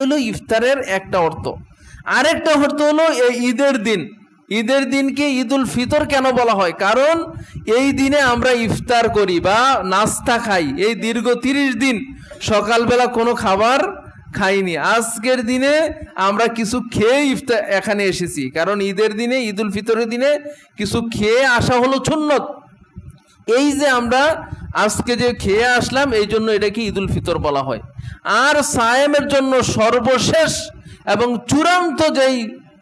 হলো ইফতারের একটা অর্থ। আরেকটা অর্থ হলো এই ঈদের দিন। ঈদের দিনকে ঈদুল ফিতর কেন বলা হয়? কারণ এই দিনে আমরা ইফতার করি বা নাস্তা খাই। এই দীর্ঘ তিরিশ দিন সকালবেলা কোনো খাবার খাইনি। আজকের দিনে আমরা কিছু খেয়ে ইফতার, এখানে এসেছি। কারণ ঈদের দিনে, ঈদুল ফিতরের দিনে কিছু খেয়ে আসা হলো সুন্নত। এই যে আমরা আজকে যে খেয়ে আসলাম, এই জন্য এটাকে ঈদুল ফিতর বলা হয়। আর সায়েমের জন্য সর্বশেষ এবং চূড়ান্ত যেই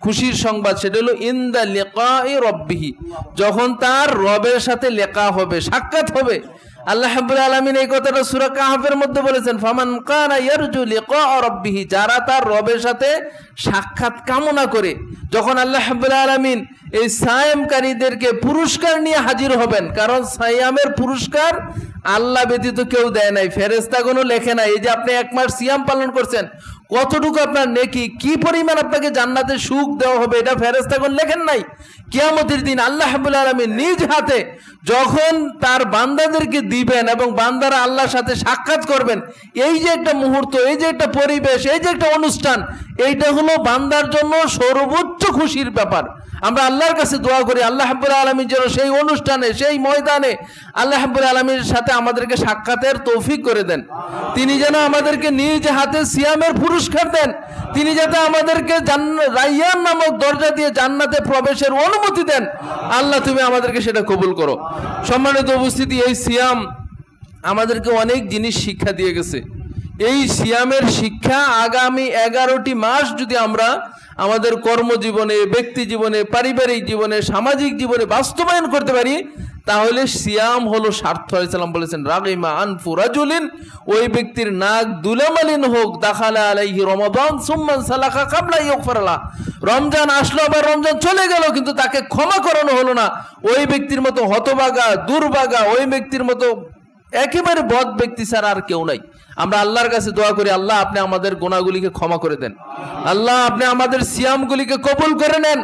খুশির সংবাদ, সেটা হলো, ইন্দা লেকা রব্বিহি যখন তার রবের সাথে লেখা হবে, সাক্ষাৎ হবে। আল্লাহ হাবুল আলমিন এই কথাটা সুরা কাহাফের মধ্যে বলেছেন, ফামান কানা ইয়ারজু লিকা রব্বিহি যারা তার রবের সাথে সাক্ষাৎ কামনা করে, যখন আল্লাহ হাবুল আলমিন এই সায়েমকারীদেরকে পুরস্কার নিয়ে হাজির হবেন। কারণ সায়ামের পুরস্কার আল্লাহ ব্যতীত কেউ দেয় নাই ফেরেস্তাগুনো লেখে নাই। এই যে আপনি এক মাস সিয়াম পালন করছেন, কতটুকু আপনার নেকি, কি পরিমাণ আপনাকে জান্নাতে সুখ দেওয়া হবে এটা ফেরেস্তাগুন লেখেন নাই। কিয়ামতের দিন আল্লাহ হাবুল আলমী নিজ হাতে যখন তার বান্দাদেরকে দিবেন এবং বান্দারা আল্লাহর সাথে সাক্ষাৎ করবেন, এই যে একটা মুহূর্ত, এই যে একটা পরিবেশ, এই যে একটা অনুষ্ঠান, এইটা হলো বান্দার জন্য সর্বোচ্চ খুশির ব্যাপার। আমরা আল্লাহর কাছে দোয়া করি, আল্লাহ হাবুল আলমীর যেন সেই অনুষ্ঠানে, সেই ময়দানে আল্লাহ হাবুল আলমীর সাথে আমাদেরকে সাক্ষাতের তৌফিক করে দেন। তিনি যেন আমাদেরকে নিজ হাতে সিয়ামের পুরস্কার দেন। তিনি যাতে আমাদেরকে রাইয়ান নামক দরজা দিয়ে জান্নাতে প্রবেশের অনুমতি দেন। আল্লাহ তুমি আমাদেরকে সেটা কবুল করো। সম্মানিত উপস্থিতি, এই সিয়াম আমাদেরকে অনেক জিনিস শিক্ষা দিয়ে গেছে। এই সিয়ামের শিক্ষা আগামী এগারোটি মাস যদি আমরা আমাদের কর্মজীবনে, ব্যক্তি জীবনে, পারিবারিক জীবনে, সামাজিক জীবনে বাস্তবায়ন করতে পারি, তাহলে সিয়াম হলো স্বার্থ ইসলাম বলেছেন, রাগিমা আনফু রাজুলিন, ওই ব্যক্তির নাক দুলামালিন হোক, দাখালা আলাইহি রমাদান সুম্মান সালাখা কাবলা ইয়গফারালা রমজান আসলো, আবার রমজান চলে গেল, কিন্তু তাকে ক্ষমা করানো হলো না। ওই ব্যক্তির মতো হতবাগা, দুর্বাগা, ওই ব্যক্তির মতো একেবারে বদ ব্যক্তি ছাড়া আর কেউ নাই। আমরা আল্লাহর কাছে দোয়া করি, আল্লাহ আপনি আমাদের গোনাগুলিকে ক্ষমা করে দেন। আল্লাহ আপনি আমাদের সিয়ামগুলিকে কবুল করে নেন।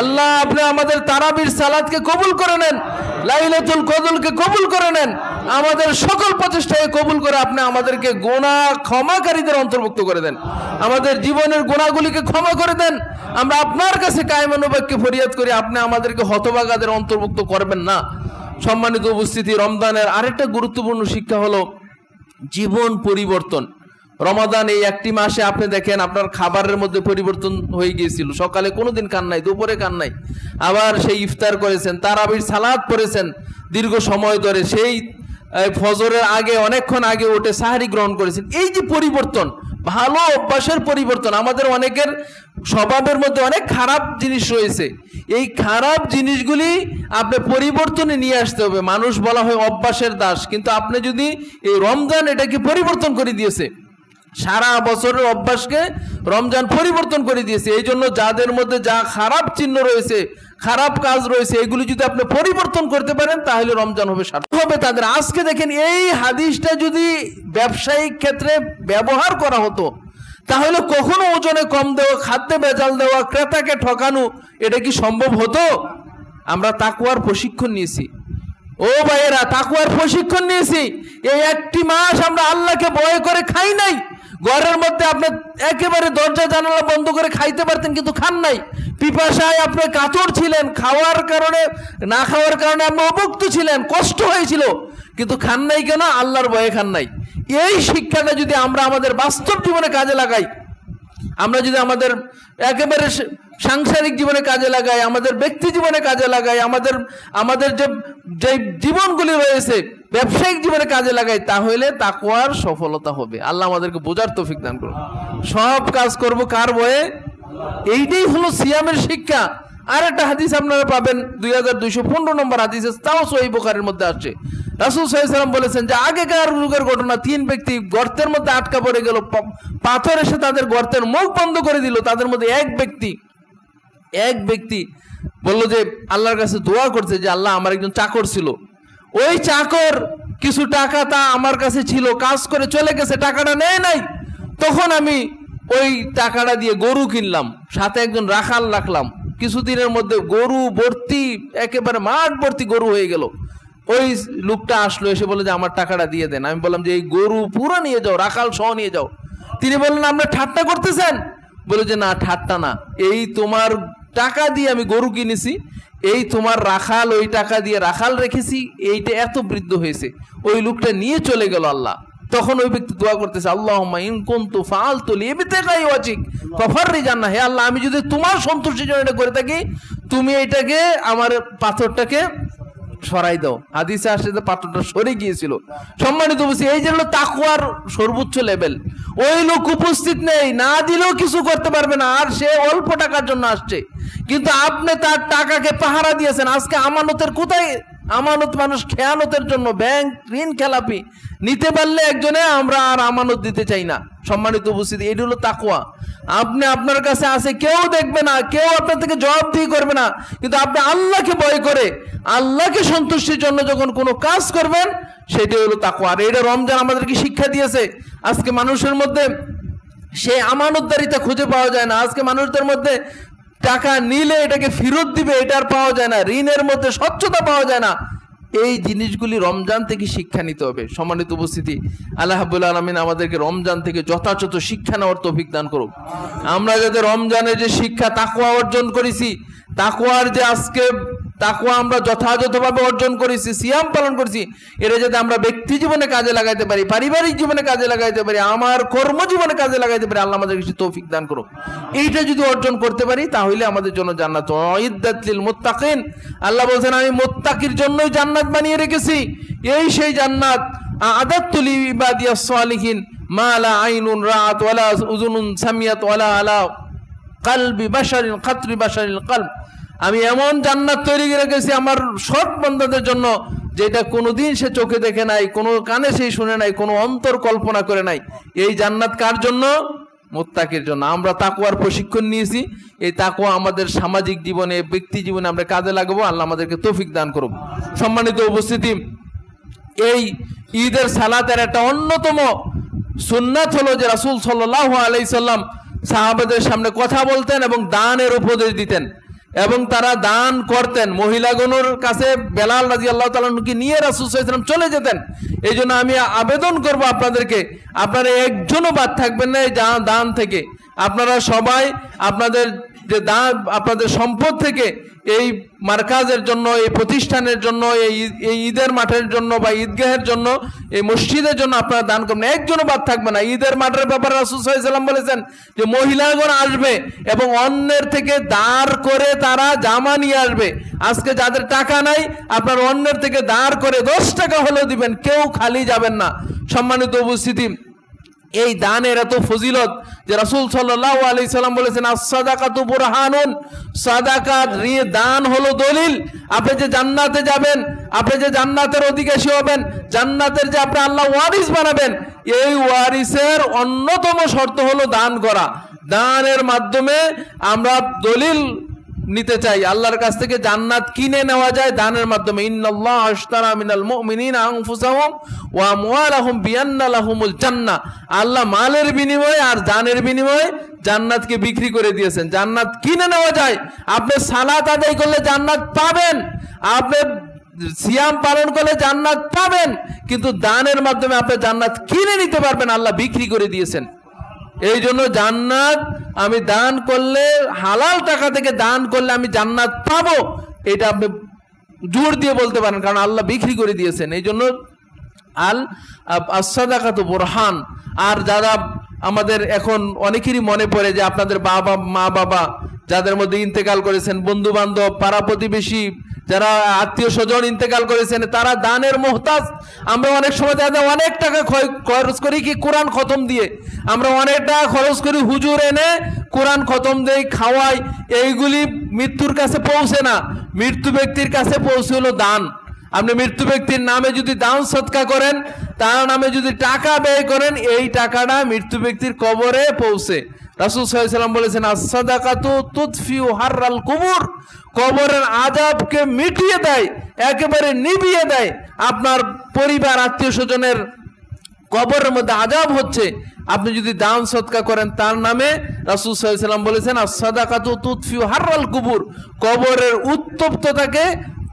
আল্লাহ আপনি আমাদের তারাবির সালাদকে কবুল করে নেন। লাইলাতুল কদুলকে কবুল করে নেন। আমাদের সকল প্রচেষ্টাকে কবুল করে আপনি আমাদেরকে গোনা ক্ষমাকারীদের অন্তর্ভুক্ত করে দেন। আমাদের জীবনের গোনাগুলিকে ক্ষমা করে দেন। আমরা আপনার কাছে কায়মানুবাক্যে ফরিয়াদ করি, আপনি আমাদেরকে হতবাগাদের অন্তর্ভুক্ত করবেন না। সম্মানিত উপস্থিতি, রমজানের আরেকটা গুরুত্বপূর্ণ শিক্ষা হলো জীবন পরিবর্তন। রমাদান এই একটি মাসে আপনি দেখেন আপনার খাবারের মধ্যে পরিবর্তন হয়ে গিয়েছিল। সকালে কোনোদিন কান নাই, দুপুরে কান নাই। আবার সেই ইফতার করেছেন, তারাবির সালাদ পড়েছেন দীর্ঘ সময় ধরে। সেই ফজরের আগে, অনেকক্ষণ আগে উঠে সাহারি গ্রহণ করেছেন। এই যে পরিবর্তন, ভালো অভ্যাসের পরিবর্তন, আমাদের অনেকের স্বভাবের মধ্যে অনেক খারাপ জিনিস রয়েছে। এই খারাপ জিনিসগুলি আপনি পরিবর্তনে নিয়ে আসতে হবে। মানুষ বলা হয় অভ্যাসের দাস, কিন্তু আপনি যদি এই রমজান এটাকে পরিবর্তন করে দিয়েছে, সারা বছরের অভ্যাসকে রমজান পরিবর্তন করে দিয়েছে, এই জন্য যাদের মধ্যে যা খারাপ চিহ্ন রয়েছে, খারাপ কাজ রয়েছে, এগুলি যদি আপনি পরিবর্তন করতে পারেন, তাহলে রমজান হবে সার্থক। হবে তাদের। আজকে দেখেন, এই হাদিসটা যদি ব্যবসায়িক ক্ষেত্রে ব্যবহার করা হতো তাহলে কখনো ওজনে কম দেওয়া, খাদ্যে বেজাল দেওয়া, ক্রেতাকে ঠকানো, এটা কি সম্ভব হতো? আমরা তাকুয়ার প্রশিক্ষণ নিয়েছি। ও ভাইয়েরা তাকুয়ার প্রশিক্ষণ নিয়েছি। এই একটি মাস আমরা আল্লাহকে ভয় করে খাই নাই। ঘরের মধ্যে আপনি একেবারে দরজা জানালা বন্ধ করে খাইতে পারতেন কিন্তু খান নাই। পিপাসায় আপনি কাতর ছিলেন, খাওয়ার কারণে, না খাওয়ার কারণে আপনি অভুক্ত ছিলেন, কষ্ট হয়েছিল। কিন্তু খান নাই কেন? আল্লাহর ভয়ে খান নাই। এই শিক্ষাটা যদি আমরা আমাদের বাস্তব জীবনে কাজে লাগাই, আমরা যদি আমাদের একেবারে সাংসারিক জীবনে কাজে লাগাই, আমাদের ব্যক্তি জীবনে কাজে লাগাই, আমাদের আমাদের যে যে জীবনগুলি রয়েছে, ব্যবসায়িক জীবনে কাজে লাগাই, তাহলে তাকুয়ার সফলতা হবে। আল্লাহ আমাদেরকে বোঝার তৌফিক দান করুন। সব কাজ করব কার বয়ে? এইটাই হলো সিয়ামের শিক্ষা। আর একটা হাদিস আপনারা পাবেন, দুই হাজার দুইশো পনেরো নম্বর হাদিস, তাও সহি বোখারের মধ্যে আসছে। রাসুল সাল্লাম বলেছেন যে, আগেকার যুগের ঘটনা, তিন ব্যক্তি গর্তের মধ্যে আটকা পড়ে গেল পাথর এসে তাদের গর্তের মুখ বন্ধ করে দিল, তাদের মধ্যে এক ব্যক্তি এক ব্যক্তি বলল যে, আল্লাহর কাছে দোয়া করছে যে, আল্লাহ আমার একজন চাকর ছিল। ওই চাকর কিছু টাকা তা আমার কাছে ছিল, কাজ করে চলে গেছে, টাকাটা নেয় নাই। তখন আমি ওই টাকাটা দিয়ে গরু কিনলাম, সাথে একজন রাখাল রাখলাম। কিছুদিনের মধ্যে গরু ভর্তি, একেবারে মাঠ ভর্তি গরু হয়ে গেল। ওই লোকটা আসলো, এসে বলে যে, আমার টাকাটা দিয়ে দেন। আমি বললাম যে, এই গরু পুরো নিয়ে যাও, রাখাল সহ নিয়ে যাও। তিনি বললেন আপনার ঠাট্টা করতেছেন? বলে, যে, না, ঠাট্টা না। এই তোমার টাকা দিয়ে আমি গরু কিনেছি, এই তোমার রাখাল, ওই টাকা দিয়ে রাখাল রেখেছি, এইটা এত বৃদ্ধ হয়েছে। ওই লোকটা নিয়ে চলে গেল আল্লাহ। তখন ওই ব্যক্তি দোয়া করতেছে আল্লাহ ইন কুনতু ফাআলতু লিবিতাকাই ওয়াজিক ফাফাররি জান্নাহ, হে আল্লাহ, আমি যদি তোমার সন্তুষ্টির জন্য এটা করে থাকি, তুমি এটাকে আমার পাথরটাকে সরাই দাও। হাদিসে আসছে যে পাথরটা সরে গিয়েছিল। সম্মানিত বলছি এই যে হলো তাকুয়ার সর্বোচ্চ লেভেল। ওই লোক উপস্থিত নেই, না দিলেও কিছু করতে পারবে না, আর সে অল্প টাকার জন্য আসছে। কিন্তু আপনি তার টাকাকে পাহারা দিয়েছেন, আজকে আমানতের কোথায় আমানত মানুষ খেয়ানতের জন্য ব্যাংক ঋণ খেলাপি। নিতে পারলে একজনে আমরা আর আমানত দিতে চাই না। সম্মানিত উপস্থিতি, এটি হলো তাকুয়া আপনি আপনার কাছে আছে, কেউ দেখবে না, কেউ আপনার থেকে জবাবদিহি করবে না। কিন্তু আপনি আল্লাহকে ভয় করে, আল্লাহকে সন্তুষ্টির জন্য যখন কোনো কাজ করবেন, সেটি হলো তাকুয়া আর এটা রমজান আমাদেরকে শিক্ষা দিয়েছে। আজকে মানুষের মধ্যে সে আমানতদারিতা খুঁজে পাওয়া যায় না। আজকে মানুষদের মধ্যে টাকা নিলে এটাকে ফেরত দিবে এটার পাওয়া যায় না। ঋণের মধ্যে স্বচ্ছতা পাওয়া যায় না। এই জিনিসগুলি রমজান থেকে শিক্ষা নিতে হবে। সম্মানিত উপস্থিতি, আল্লাহ হাবুল আলমিন আমাদেরকে রমজান থেকে যথাযথ শিক্ষা নেওয়ার তৌফিক দান করুক। আমরা যাতে রমজানের যে শিক্ষা তাকুয়া অর্জন করেছি তাকুয়ার যে আজকে তাকুয়া আমরা যথাযথভাবে অর্জন করেছি, সিয়াম পালন করেছি, এটা যাতে আমরা ব্যক্তি জীবনে কাজে লাগাইতে পারি, পারিবারিক জীবনে কাজে লাগাইতে পারি, আমার কর্মজীবনে কাজে লাগাইতে পারি, আল্লাহ আমাদের কিছু তৌফিক দান করুক। এইটা যদি অর্জন করতে পারি, তাহলে আমাদের জন্য জান্নাত। ওয়াইদাতলিল মোত্তাকিন। আল্লাহ বলছেন, আমি মোত্তাকির জন্যই জান্নাত বানিয়ে রেখেছি। এই সেই জান্নাত আদাতুল সালিহিন, মা আইনুন রাআত ওয়ালা উযুনুন সামিয়াত ওয়ালা আলা কালবি বাশারিন, খাতরি বাশারিল কালব। আমি এমন জান্নাত তৈরি করে রেখেছি আমার সৎ বন্ধাদের জন্য, যেটা কোনোদিন সে চোখে দেখে নাই, কোনো কানে সেই শুনে নাই, কোনো অন্তর কল্পনা করে নাই। এই জান্নাত কার জন্য? মোত্তাকের জন্য। আমরা তাকুয়ার প্রশিক্ষণ নিয়েছি। এই তাকুয়া আমাদের সামাজিক জীবনে, ব্যক্তি জীবনে আমরা কাজে লাগাবো। আল্লাহ আমাদেরকে তৌফিক দান করুন সম্মানিত উপস্থিতি, এই ঈদের সালাতের একটা অন্যতম সুন্নাত হলো যে রাসূল সাল্লাল্লাহু আলাইহি সাল্লাম সাহাবাদের সামনে কথা বলতেন এবং দানের উপদেশ দিতেন। এবং তারা দান করতেন। মহিলাগণের কাছে বেলাল রাজি আল্লাহ তালকে নিয়ে রাসুল সাল্লাম চলে যেতেন। এই জন্য আমি আবেদন করব আপনাদেরকে, আপনারা একজনও বাদ থাকবেন না এই দান থেকে। আপনারা সবাই আপনাদের যে দান আপনাদের সম্পদ থেকে এই মার্কাজের জন্য, এই প্রতিষ্ঠানের জন্য, এই এই ঈদের মাঠের জন্য বা ঈদগাহের জন্য, এই মসজিদের জন্য আপনারা দান করবেন। একজনও বাদ থাকবে না। ঈদের মাঠের ব্যাপারে রাসুল সাল্লাম বলেছেন যে মহিলাগণ আসবে এবং অন্যের থেকে দাঁড় করে তারা জামা নিয়ে আসবে। আজকে যাদের টাকা নাই, আপনার অন্যের থেকে দাঁড় করে দশ টাকা হলেও দিবেন। কেউ খালি যাবেন না। সম্মানিত উপস্থিতি এই দানের এত ফজিলত যে রাসূল সাল্লাল্লাহু আলাইহি সাল্লাম বলেছেন, আস-সাদাকাতু বুরহানুন। সাদাকা রি- দান হলো দলিল। আপনি যে জান্নাতে যাবেন, আপনি যে জান্নাতের অধিকারী হবেন, জান্নাতের যে আপনি আল্লাহ ওয়ারিস বানাবেন, এই ওয়ারিসের অন্যতম শর্ত হলো দান করা। দানের মাধ্যমে আমরা দলিল নিতে চাই। আল্লাহর কাছ থেকে জান্নাত কিনে নেওয়া যায় দানের মাধ্যমে। ইন্নাল্লাহ আশতারা মিনাল মুমিনিনা আনফুসাহুম ওয়া আমওয়ালাহুম বিআন্না লাহুমুল জান্নাহ আল্লাহ মালের বিনিময়ে আর জানের বিনিময়ে জান্নাতকে বিক্রি করে দিয়েছেন। জান্নাত কিনে নেওয়া যায়। আপনি সালাত আদায় করলে জান্নাত পাবেন। আপনি সিয়াম পালন করলে জান্নাত পাবেন। কিন্তু দানের মাধ্যমে আপনি জান্নাত কিনে নিতে পারবেন। আল্লাহ বিক্রি করে দিয়েছেন। এই জন্য জান্নাত আমি দান করলে, হালাল টাকা থেকে দান করলে আমি জান্নাত পাবো। এটা আপনি জোর দিয়ে বলতে পারেন, কারণ আল্লাহ বিক্রি করে দিয়েছেন। এই জন্য আল আসাদাকাত বোরহান। আর যারা আমাদের এখন অনেকেরই মনে পড়ে যে আপনাদের বাবা মা বাবা যাদের মধ্যে ইন্তেকাল করেছেন বন্ধু বান্ধব পাড়া প্রতিবেশী, যারা আত্মীয় স্বজন ইন্তেকাল করেছেন, তারা দানের মোহতাজ। আমরা অনেক সময় যায় অনেক টাকা খরচ করি কি কোরআন খতম দিয়ে। আমরা অনেক টাকা খরচ করি, হুজুর এনে কোরআন খতম দেই, খাওয়াই। এইগুলি মৃত্যুর কাছে পৌঁছে না। মৃত্যু ব্যক্তির কাছে পৌঁছে হলো দান। আপনি মৃত্যু ব্যক্তির নামে যদি দান সৎকা করেন, তার নামে যদি টাকা ব্যয় করেন, এই টাকাটা মৃত্যু ব্যক্তির কবরে পৌঁছে। রাসুল সাল্লাম বলেছেন আসাদাকাতু তুতফিউ হাররাল কুবুর। কবরের আজাবকে মিটিয়ে দেয়, একেবারে নিভিয়ে দেয়। আপনার পরিবার, আত্মীয় স্বজনের কবরের মধ্যে আজাব হচ্ছে। আপনি যদি দান সৎকা করেন, তার নামে রাসুল সাল্লাম বলেছেন আর সাদাকাতু তুতফিউ হাররাল কুবুর। কবরের উত্তপ্ততাকে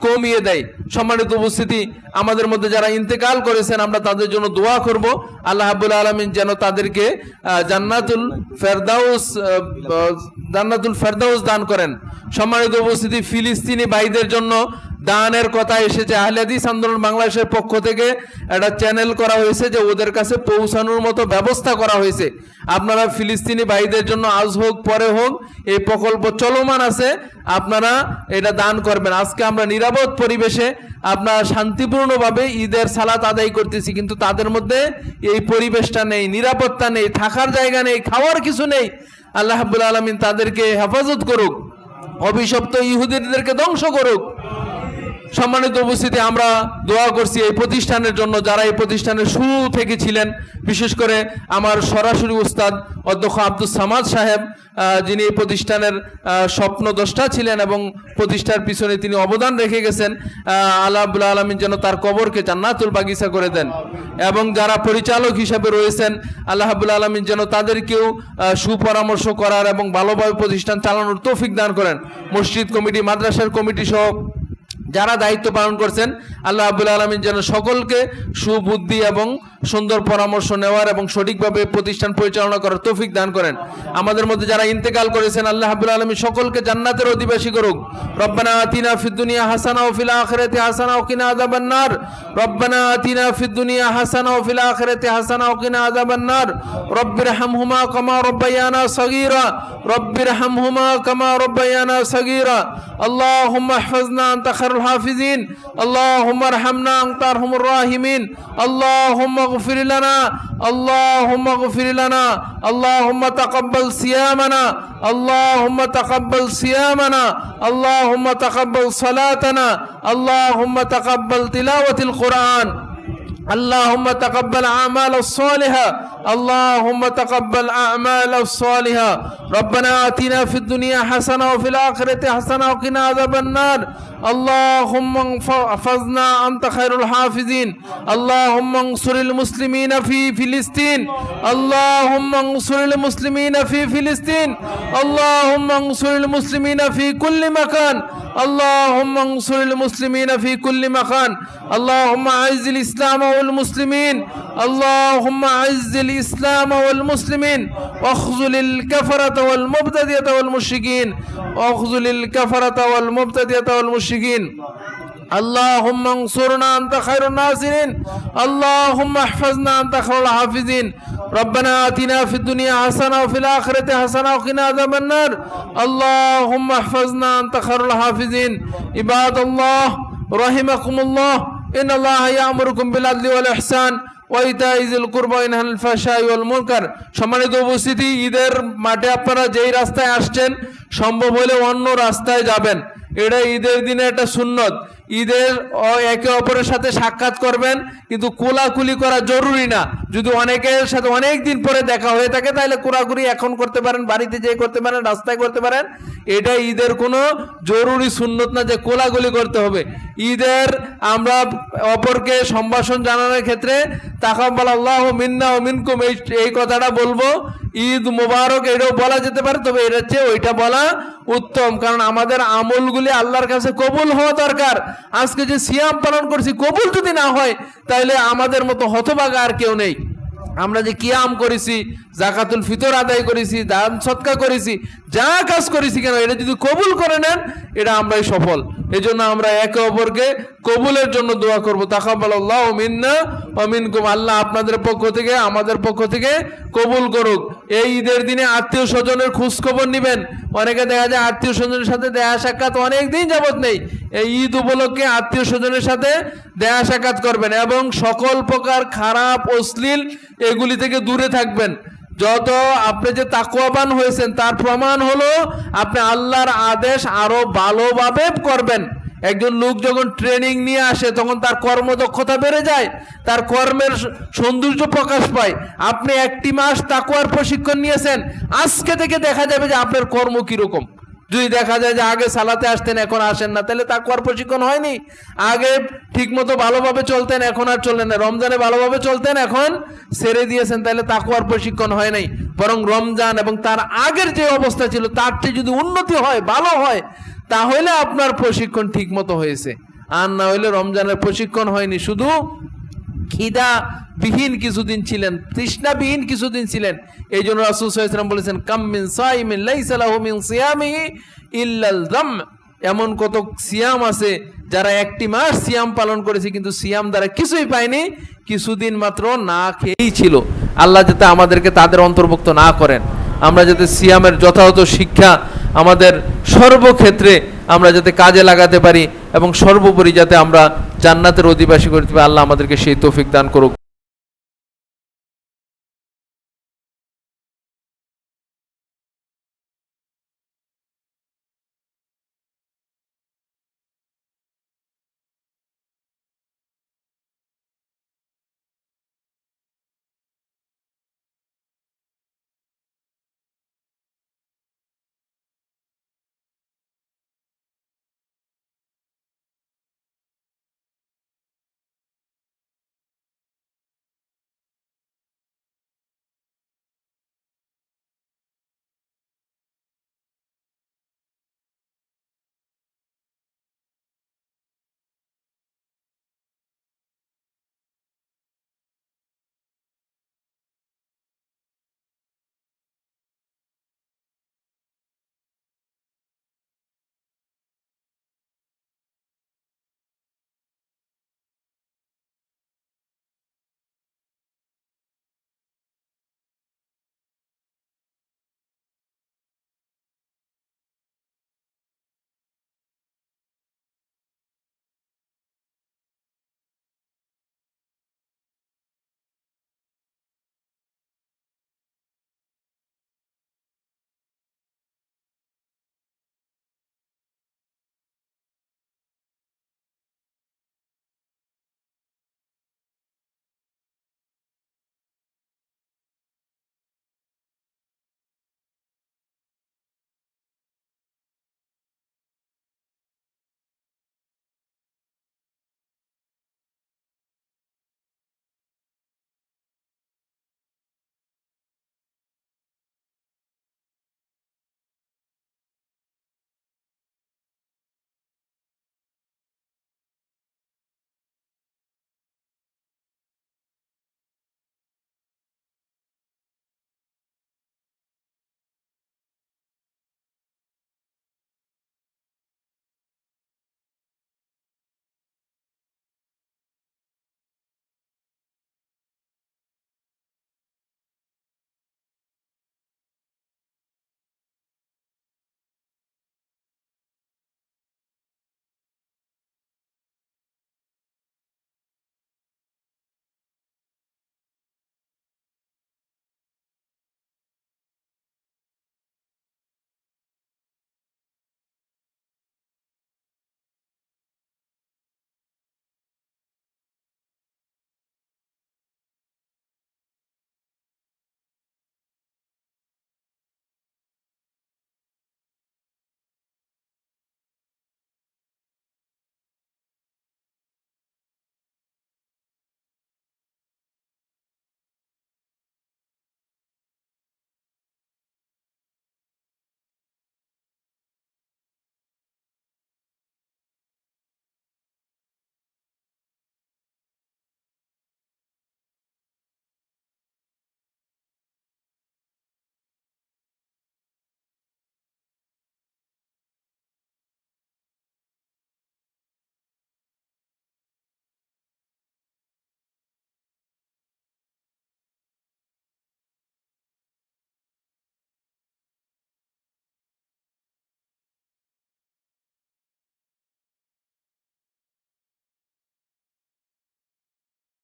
কমিয়ে দেয়। সম্মানিত উপস্থিতি, আমাদের মধ্যে যারা ইন্তেকাল করেছেন, আমরা তাদের জন্য দোয়া করব। আল্লাহ আবুল আলমিন যেন তাদেরকে জান্নাতুল ফেরদাউস জান্নাতুল ফেরদাউস দান করেন। সম্মানিত উপস্থিতি, ফিলিস্তিনি ভাইদের জন্য দানের কথা এসেছে। আহলেদিস আন্দোলন বাংলাদেশের পক্ষ থেকে একটা চ্যানেল করা হয়েছে যে ওদের কাছে পৌঁছানোর মতো ব্যবস্থা করা হয়েছে। আপনারা ফিলিস্তিনি ভাইদের জন্য আজ হোক, পরে হোক, এই প্রকল্প চলমান আছে। আপনারা এটা দান করবেন। আজকে আমরা নিরাপদ পরিবেশে আপনারা শান্তিপূর্ণভাবে ঈদের সালাত আদায় করতেছি, কিন্তু তাদের মধ্যে এই পরিবেশটা নেই, নিরাপত্তা নেই, থাকার জায়গা নেই, খাওয়ার কিছু নেই। আল্লাহ হাবুল আলমিন তাদেরকে হেফাজত করুক, অভিশপ্ত ইহুদিদেরকে ধ্বংস করুক। সম্মানিত উপস্থিতি আমরা দোয়া করছি এই প্রতিষ্ঠানের জন্য যারা এই প্রতিষ্ঠানের শুরু থেকে ছিলেন বিশেষ করে আমার সরাসরি উস্তাদ অধ্যক্ষ আব্দুল সামাদ সাহেব যিনি এই প্রতিষ্ঠানের স্বপ্নদ্রষ্টা ছিলেন এবং প্রতিষ্ঠার পিছনে তিনি অবদান রেখে গেছেন আহ, আল্লাহ আব্বুল আলমিন যেন তার কবরকে জান্নাতুল বাগিচা করে দেন। এবং যারা পরিচালক হিসাবে রয়েছেন আল্লাহ আব্বুল আলমিন যেন তাদেরকেও সুপরামর্শ করার এবং ভালোভাবে প্রতিষ্ঠান চালানোর তৌফিক দান করেন। মসজিদ কমিটি মাদ্রাসার কমিটি সহ যারা দায়িত্ব পালন করছেন, আল্লাহ আবুল আলমিন যেন সকলকে সুবুদ্ধি এবং সুন্দর পরামর্শ নেওয়ার এবং সঠিকভাবে প্রতিষ্ঠান পরিচালনা করার তৌফিক দান করেন। আমাদের মধ্যে যারা ইন্তেকাল করেছেন, আল্লাহ আবুল আলমী সকলকে জান্নাতের অধিবাসী করুক। রব্বানা আতিনা ফিদ দুনিয়া হাসানা ও ফিল আখিরাতি হাসানা ও কিনা আযাবান রব্বানা আতিনা ফিদ দুনিয়া হাসানা ও ফিল আখিরাতি হাসানা ও কিনা আযাবান নার। রব্বির হামহুমা কামা রব্বায়ানা সগীরা। رب ارحمهما كما ربيانا صغيرا. اللهم احفظنا أنت خير الحافظين. اللهم ارحمنا أنت أرحم الراحمين. اللهم اغفر لنا. اللهم اغفر لنا. اللهم تقبل صيامنا. اللهم تقبل صيامنا. اللهم تقبل صلاتنا. اللهم تقبل تلاوة القرآن. اللهم تقبل أعمال الصالحة اللهم تقبل أعمال الصالحة ربنا آتنا في الدنيا حسنة وفي الآخرة حسنة وقنا عذاب النار اللهم احفظنا أنت خير الحافظين اللهم انصر المسلمين في فلسطين اللهم انصر المسلمين في فلسطين اللهم انصر المسلمين في كل مكان اللهم انصر المسلمين في كل مكان اللهم اعز الاسلام والمسلمين اللهم اعز الاسلام والمسلمين واخذل الكفرة والمبتدئة والمشركين واخذل الكفرة والمبتدئة والمشركين اللهم انصرنا انت خير الناصرين اللهم احفظنا انت خير الحافظين ربنا اتنا في الدنيا حسنه وفي الاخره حسنه وقنا عذاب النار اللهم احفظنا انت خير الحافظين عباد الله رحمكم الله ان الله يامركم بالعدل والاحسان ওয়াইতাই জিল কুরবা ইনহাল ফাশাই ওয়াল মুনকার সম্মানিত উপস্থিতি ঈদের মাঠে আপনারা যেই রাস্তায় আসছেন সম্ভব হলে অন্য রাস্তায় যাবেন এটা ঈদের দিনে একটা সুন্নত। ঈদের একে অপরের সাথে সাক্ষাৎ করবেন, কিন্তু কোলাকুলি করা জরুরি না। যদি অনেকের সাথে অনেক দিন পরে দেখা হয়ে থাকে, তাহলে কোলাকুলি এখন করতে পারেন, বাড়িতে যেয়ে করতে পারেন, রাস্তায় করতে পারেন। এটা ঈদের কোনো জরুরি সুন্নত না যে কোলাগুলি করতে হবে। ঈদের আমরা অপরকে সম্ভাষণ জানানোর ক্ষেত্রে তাকাব্বাল আল্লাহ মিন্না ও মিনকুম, এই এই কথাটা বলব। ঈদ মুবারক এটাও বলা যেতে পারে, তবে এর চেয়ে ওইটা বলা উত্তম, কারণ আমাদের আমলগুলি আল্লাহর কাছে কবুল হওয়া দরকার। আজকে যে সিয়াম পালন করছি, কবুল যদি না হয় তাহলে আমাদের মতো হতভাগা আর কেউ নেই। আমরা যে কিয়াম করেছি, জাকাতুল ফিতর আদায় করেছি, দান সৎকা করেছি, যা কাজ করেছি কেন, এটা যদি কবুল করে নেন, এটা আমরাই সফল। এই জন্য আমরা একে অপরকে কবুলের জন্য দোয়া করব। তাকাবাল আল্লাহ মিন্না অমিনকুম আল্লাহ আপনাদের পক্ষ থেকে, আমাদের পক্ষ থেকে কবুল করুক। এই ঈদের দিনে আত্মীয় স্বজনের খোঁজ খবর নিবেন। অনেকে দেখা যায় আত্মীয় স্বজনের সাথে দেয়া সাক্ষাৎ অনেক দিন যাবত নেই। এই ঈদ উপলক্ষে আত্মীয় স্বজনের সাথে দেয়া সাক্ষাৎ করবেন এবং সকল প্রকার খারাপ, অশ্লীল এগুলি থেকে দূরে থাকবেন। যত আপনি যে তাকুয়াবান হয়েছেন, তার প্রমাণ হলো আপনি আল্লাহর আদেশ আরও ভালোভাবে করবেন। একজন লোক যখন ট্রেনিং নিয়ে আসে, তখন তার কর্মদক্ষতা বেড়ে যায়, তার কর্মের সৌন্দর্য প্রকাশ পায়। আপনি একটি মাস তাকুয়ার প্রশিক্ষণ নিয়েছেন, আজকে থেকে দেখা যাবে যে আপনার কর্ম কীরকম। যদি দেখা যায় যে আগে সালাতে আসতেন, এখন আসেন না, তাহলে তাকুয়ার প্রশিক্ষণ হয়নি। আগে ঠিকমতো ভালোভাবে চলতেন, এখন আর চললেন না। রমজানে ভালোভাবে চলতেন, এখন ছেড়ে দিয়েছেন, তাহলে তাকুয়ার প্রশিক্ষণ হয় নাই। বরং রমজান এবং তার আগের যে অবস্থা ছিল, তার চেয়ে যদি উন্নতি হয়, ভালো হয়, তাহলে আপনার প্রশিক্ষণ ঠিকমতো হয়েছে। আর না হইলে রমজানের প্রশিক্ষণ হয়নি, শুধু খিদা বিহীন কিছুদিন ছিলেন, তৃষ্ণাবিহীন কিছুদিন ছিলেন। এই জন্য রাসূল সাল্লাল্লাহু বলেছেন, কাম মিন সাইমিন লাইসা লাহু মিন সিয়ামিহি ইল্লাল দাম। এমন কত সিয়াম আছে যারা একটি মাস সিয়াম পালন করেছে, কিন্তু সিয়াম দ্বারা কিছুই পায়নি, কিছুদিন মাত্র না খেয়েই ছিল। আল্লাহ যাতে আমাদেরকে তাদের অন্তর্ভুক্ত না করেন। আমরা যাতে সিয়ামের যথাযথ শিক্ষা আমাদের সর্বক্ষেত্রে আমরা যাতে কাজে লাগাতে পারি এবং সর্বোপরি যাতে আমরা জান্নাতের অধিবাসী করতে পারি, আল্লাহ আমাদেরকে সেই তৌফিক দান করুক।